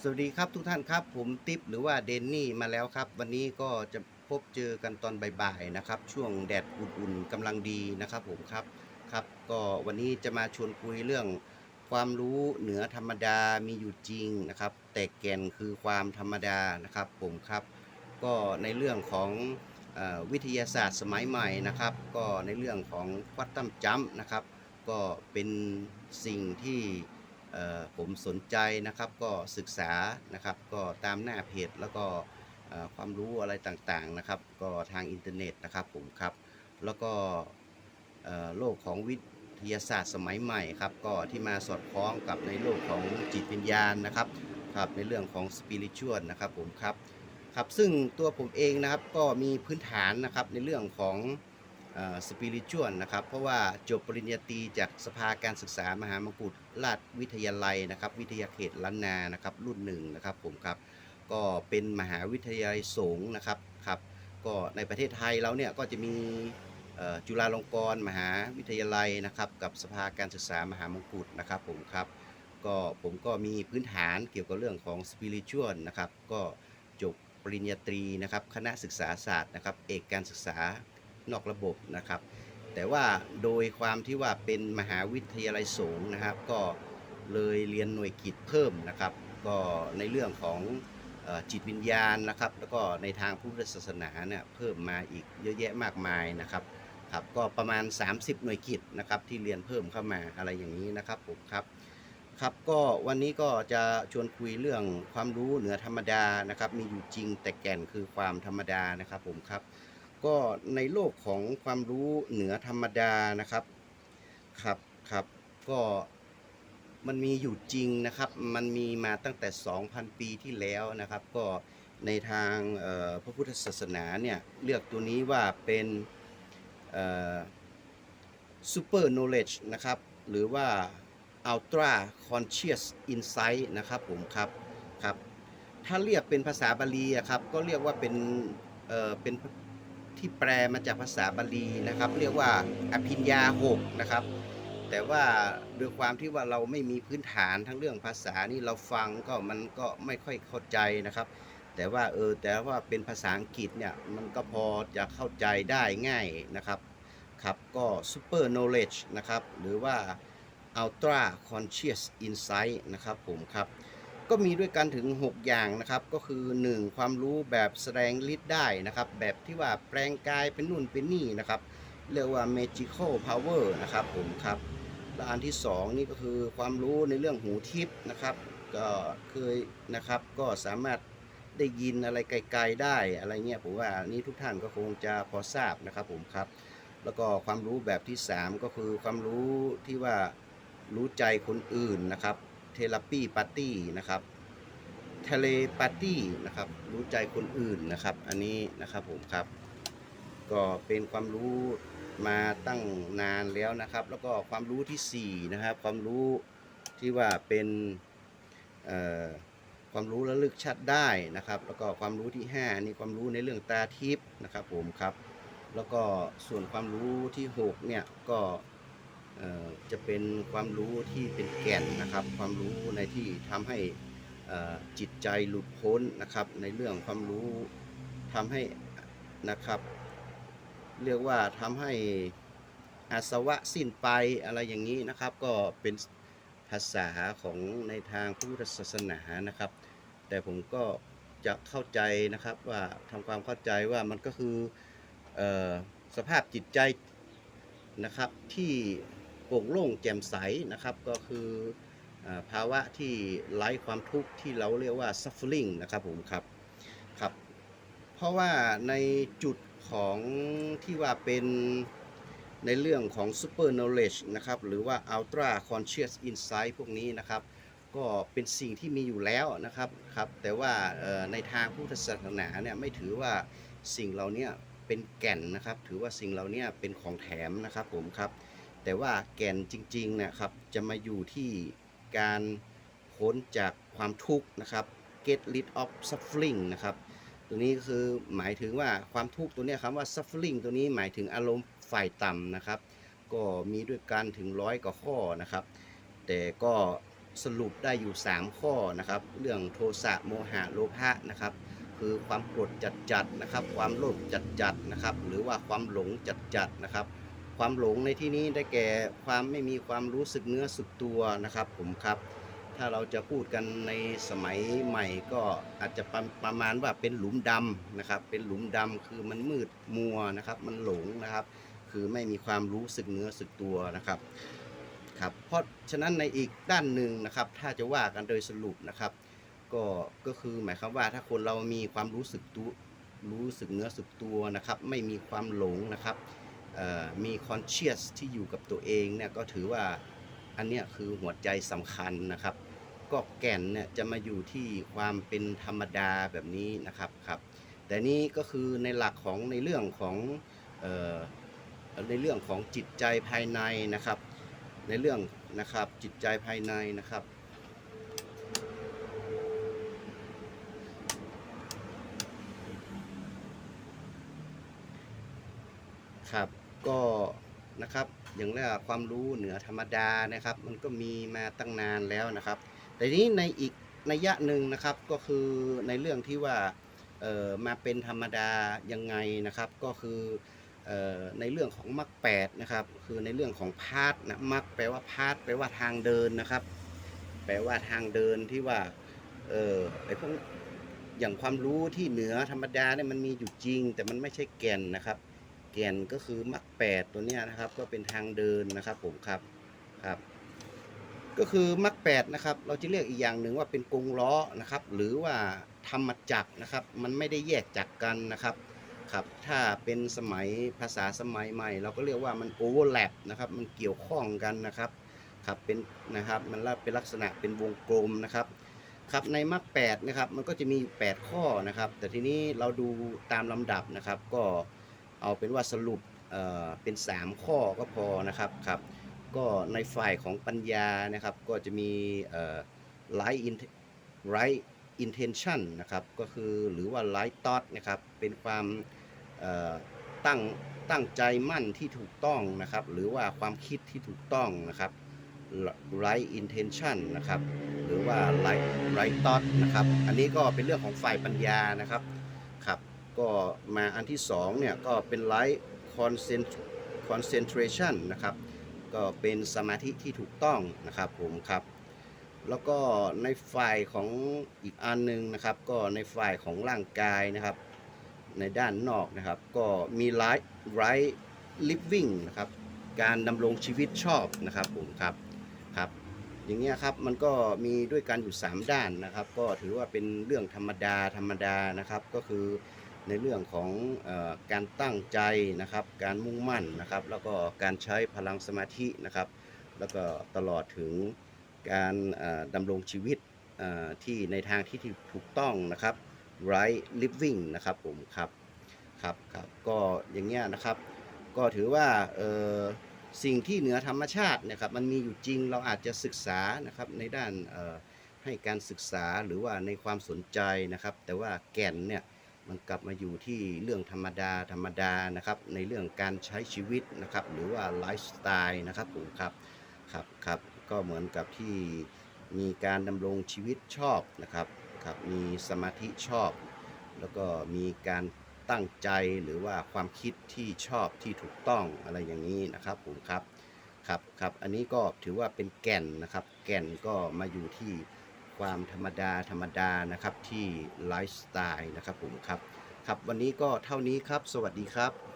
สวัสดีครับทุกท่านครับ ผมติ๊บหรือว่าเดนนี่มาแล้วครับ วันนี้ก็จะพบเจอกันตอนบ่ายๆนะครับ ช่วงแดดอุ่นๆกำลังดีนะครับผมครับครับ ก็วันนี้จะมาชวนคุยเรื่อง ความรู้เหนือธรรมดามีอยู่จริงนะครับ แต่แก่นคือความธรรมดานะครับผมครับ ก็ในเรื่องของอวิทยาศาสตร์สมัยใหม่นะครับ ก็ในเรื่องของควอตัมจัมนะครับ ก็เป็นสิ่งที่ ผมสนใจนะครับก็ศึกษานะครับก็ตามหน้าเพจแล้วก็ความรู้อะไรต่างๆนะครับ ก็ทางอินเทอร์เน็ตนะครับผมครับ แล้วก็โลกของวิทยาศาสตร์สมัยใหม่ครับก็ที่มาสอดคล้องกับในโลกของจิตวิญญาณนะครับครับในเรื่องของสปิริตชวลนะครับผมครับครับซึ่งตัวผมเองนะครับก็มีพื้นฐานนะครับในเรื่องของ สปิริตชวลนะครับ เพราะว่าจบปริญญาตรีจากสภาการศึกษามหามงกุฎราชวิทยาลัยนะครับ วิทยาเขตล้านนานะครับ รุ่นหนึ่งนะครับผมครับก็เป็นมหาวิทยาลัยสงฆ์นะครับครับก็ในประเทศไทยเราเนี่ยก็จะมีจุฬาลงกรณ์มหาวิทยาลัยนะครับกับสภาการศึกษามหามงกุฎนะครับผมครับก็ผมก็มีพื้นฐานเกี่ยวกับเรื่องของสปิริตชวลนะครับก็จบปริญญาตรีนะครับคณะศึกษาศาสตร์นะครับเอกการศึกษา นอกระบบนะครับ แต่ว่าโดยความที่ว่าเป็นมหาวิทยาลัยสูงนะครับ ก็เลยเรียนหน่วยกิจเพิ่มนะครับ ก็ในเรื่องของจิตวิญญาณนะครับ แล้วก็ในทางพุทธศาสนาเนี่ยเพิ่มมาอีกเยอะแยะมากมายนะครับครับก็ประมาณ 30 หน่วยกิจนะครับที่เรียนเพิ่มเข้ามาอะไรอย่างนี้นะครับผมครับครับก็วันนี้ก็จะชวนคุยเรื่องความรู้เหนือธรรมดานะครับ มีอยู่จริงแต่แก่นคือความธรรมดานะครับผมครับ ก็ในโลกของความรู้เหนือธรรมดานะครับ ครับครับก็มันมีอยู่จริงนะครับ มันมีมาตั้งแต่ 2,000 ปีที่แล้วนะครับ ก็ในทางพระพุทธศาสนาเนี่ยเลือกตัวนี้ว่าเป็นเอ่อ super knowledge นะครับ หรือว่า ultra conscious insight นะครับผมครับครับ ถ้าเรียกเป็นภาษาบาลีอะครับ ก็เรียกว่าเป็นเอ่อเป็น ที่แปลมาจากภาษาบาลีนะครับ เรียกว่าอภิญญาหกนะครับ แต่ว่าด้วยความที่ว่าเราไม่มีพื้นฐานทั้งเรื่องภาษานี่เราฟังก็มันก็ไม่ค่อยเข้าใจนะครับ แต่ว่าเออแต่ว่าเป็นภาษาอังกฤษเนี่ยมันก็พอจะเข้าใจได้ง่ายนะครับครับก็ super knowledge นะครับ หรือว่า ultra conscious insight นะครับผมครับ ก็มีด้วยกันถึง 6 อย่างนะครับ ก็คือ 1. ความรู้แบบแสดงฤทธิ์ได้นะครับ แบบที่ว่าแปลงกายเป็นนู่นเป็นนี่นะครับ เรียกว่า magical power นะครับผมครับและอันที่ 2 นี่ก็คือความรู้ในเรื่องหูทิพย์นะครับ ก็เคยนะครับก็สามารถได้ยินอะไรไกลๆได้อะไรเงี้ยผมว่านี่ทุกท่านก็คงจะพอทราบนะครับผมครับ แล้วก็ความรู้แบบที่ 3 ก็คือความรู้ที่ว่ารู้ใจคนอื่นนะครับ เทเลปีปาร์ตี้นะครับทะเลปาร์ตี้นะครับรู้ใจคนอื่นนะครับ อันนี้นะครับผมครับ ก็เป็นความรู้มาตั้งนานแล้วนะครับ แล้วก็ความรู้ทีสี่4นะครับความรู้ที่ว่าเป็นความรู้ระลึกชัดได้นะครับ แล้วก็ความรู้ที่5นี่ความรู้ในเรื่องตาทิพย์นะครับผมครับ แล้วก็ส่วนความรู้ที่6เนี่ยก็ จะเป็นความรู้ที่เป็นแก่นนะครับ ความรู้ในที่ทำให้จิตใจหลุดพ้นนะครับ ในเรื่องความรู้ทำให้นะครับ เรียกว่าทำให้อาสวะสิ้นไปอะไรอย่างนี้นะครับ ก็เป็นภาษาของในทางพุทธศาสนานะครับ แต่ผมก็จะเข้าใจนะครับว่าทำความเข้าใจว่ามันก็คือออสภาพจิตใจนะครับที่ โปร่งโล่งแจ่มใสนะครับก็คืออภาวะที่ไร้ความทุกข์ที่เราเรียกว่า suffering นะครับผมครับครับ เพราะว่าในจุดของที่ว่าเป็นในเรื่องของ super knowledge นะครับหรือว่า ultra conscious insight พวกนี้นะครับ ก็เป็นสิ่งที่มีอยู่แล้วนะครับครับแต่ว่าในทางพุทธศาสนาเนี่ยไม่ถือว่าสิ่งเหล่านี้เป็นแก่นนะครับ ถือว่าสิ่งเหล่านี้เป็นของแถมนะครับผมครับ แต่ว่าแก่นจริงๆนะครับ จะมาอยู่ที่การพ้นจากความทุกข์นะครับ get rid of suffering นะครับ ตัวนี้ก็คือหมายถึงว่าความทุกข์ตัวนี้คำว่า suffering ตัวนี้หมายถึงอารมณ์ฝ่ายต่ำนะครับ ก็มีด้วยกันถึงร้อยกว่าข้อนะครับ แต่ก็สรุปได้อยู่ 3 ข้อนะครับ เรื่องโทสะโมหะโลภะนะครับ คือความโกรธจัดๆนะครับ ความโลภจัดๆนะครับ หรือว่าความหลงจัดๆนะครับ ความหลงในที่นี้ได้แก่ความไม่มีความรู้สึกเนื้อสึกตัวนะครับผมครับ ถ้าเราจะพูดกันในสมัยใหม่ก็อาจจะประประมาณว่าเป็นหลุมดำนะครับ เป็นหลุมดำคือมันมืดมัวนะครับ มันหลงนะครับ คือไม่มีความรู้สึกเนื้อสึกตัวนะครับครับเพราะฉะนั้นในอีกด้านหนึ่งนะครับ ถ้าจะว่ากันโดยสรุปนะครับ ก็ก็คือหมายความว่าถ้าคนเรามีความรู้สึกตัวรู้สึกเนื้อสึกตัวนะครับ ไม่มีความหลงนะครับ มีคอนเชียสที่อยู่กับตัวเองเนี่ยก็ถือว่าอันเนี้ยคือหัวใจสำคัญนะครับ ก็แก่นเนี่ยจะมาอยู่ที่ความเป็นธรรมดาแบบนี้นะครับครับแต่นี้ก็คือในหลักของในเรื่องของออในเรื่องของจิตใจภายในนะครับ ในเรื่องนะครับจิตใจภายในนะครับครับ ก็นะครับอย่างแรกความรู้เหนือธรรมดานะครับ มันก็มีมาตั้งนานแล้วนะครับ แต่นี้ในอีกนัยยะหนึ่งนะครับก็คือในเรื่องที่ว่าเอ่อมาเป็นธรรมดายังไงนะครับ ก็คือเอ่อในเรื่องของมรรคแปดนะครับ คือในเรื่องของพาร์ทนะมรรคแปลว่าพาร์ทแปลว่าทางเดินนะครับ แปลว่าทางเดินที่ว่าเออไอพวกอย่างความรู้ที่เหนือธรรมดาเนี่ยมันมีอยู่จริง แต่มันไม่ใช่แก่นนะครับ แก่นก็คือมรรคแปดตัวเนี้ยนะครับ ก็เป็นทางเดินนะครับผมครับครับ ก็คือมรรคแปดนะครับ เราจะเรียกอีกอย่างหนึ่งว่าเป็นกงล้อนะครับ หรือว่าธรรมจักรนะครับ มันไม่ได้แยกจากกันนะครับครับถ้าเป็นสมัยภาษาสมัยใหม่ เราก็เรียกว่ามันโอเวอร์แลปนะครับมันเกี่ยวข้องกันนะครับครับเป็นนะครับมันเป็นลักษณะเป็นวงกลมนะครับครับในมรรคแปดนะครับมันก็จะมีอยู่แปดข้อนะครับ แต่ทีนี้เราดูตามลำดับนะครับก็ เอาเป็นว่าสรุปเเป็น 3 ข้อก็พอนะครับครับก็ในฝ่ายของปัญญานะครับก็จะมีเอ่อ right in right intention นะครับก็คือหรือว่า right thought นะครับเป็นความตั้งตั้งใจมั่นที่ถูกต้องนะครับ หรือว่าความคิดที่ถูกต้องนะครับ right intention นะครับ หรือว่า right right thought นะครับ อันนี้ก็เป็นเรื่องของฝ่ายปัญญานะครับ ก็มาอันที่สองเนี่ยก็เป็น right concent- concentration นะครับก็เป็นสมาธิที่ถูกต้องนะครับผมครับ แล้วก็ในฝ่ายของอีกอันหนึงนะครับ ก็ในฝ่ายของร่างกายนะครับ ในด้านนอกนะครับ ก็มี right right living นะครับการดำรงชีวิตชอบนะครับผมครับครับอย่างเงี้ยครับมันก็มีด้วยกันอยู่ 3 ด้านนะครับ ก็ถือว่าเป็นเรื่องธรรมดาธรรมดานะครับ ก็คือ ในเรื่องของอการตั้งใจนะครับ การมุ่งมั่นนะครับ แล้วก็การใช้พลังสมาธินะครับ แล้วก็ตลอดถึงการดำรงชีวิตที่ในทางที่ถูกต้องนะครับ right living นะครับผมครับครับครับก็อย่างเงี้ยนะครับ ก็ถือว่าสิ่งที่เหนือธรรมชาติเนะครับ มันมีอยู่จริงเราอาจจะศึกษานะครับในด้านให้การศึกษาหรือว่าในความสนใจนะครับ แต่ว่าแก่นเนี่ย มันกลับมาอยู่ที่เรื่องธรรมดาธรรมดานะครับในเรื่องการใช้ชีวิตนะครับหรือว่าไลฟ์สไตล์นะครับผมครับครับครับก็เหมือนกับที่มีการดำรงชีวิตชอบนะครับครับมีสมาธิชอบ แล้วก็มีการตั้งใจหรือว่าความคิดที่ชอบที่ถูกต้องอะไรอย่างนี้นะครับผมครับครับครับอันนี้ก็ถือว่าเป็นแก่นนะครับ แก่นก็มาอยู่ที่ ความธรรมดาธรรมดานะครับที่ไลฟ์สไตล์นะครับผมครับครับวันนี้ก็เท่านี้ครับ สวัสดีครับ